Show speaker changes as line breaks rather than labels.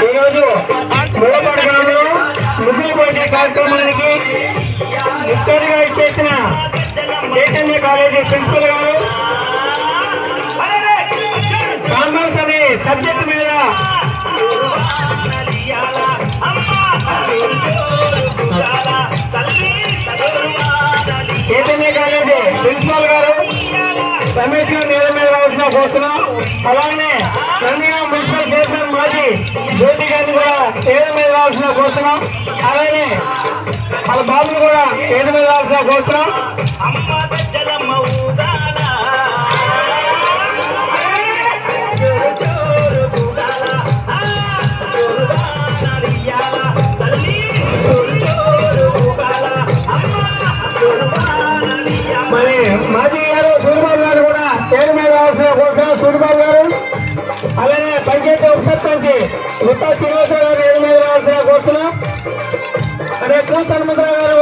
ఈరోజు మూలపాడు ముగ్గురు పోటీ కార్యక్రమానికి ముఖ్యంగా ఇచ్చేసిన చైతన్య కాలేజీ ప్రిన్సిపల్ గారు కామర్స్ అనే సబ్జెక్ట్ మీద చైతన్య కాలేజీ ప్రిన్సిపల్ గారు రమేష్ గారు నేల మీద రావాల్సిన కోరుతున్నాం అలానే నందిగా మున్సిపల్ చైర్మన్ జ్యోతి గారిని కూడా నేల మీద రావాల్సిన కోరుతున్నాం. అలాగే వాళ్ళ బాబుని కూడా నేల మీద రావాల్సిన కోరుతున్నాం. మరి మాజీ గారు సూర్యబాబు గారు కూడా పేరు మీద రావాల్సిన కోసం గుత్తా శ్రీనివాసరావు గారు పేరు మీద రావాల్సిన కోసం అదే కూ గారు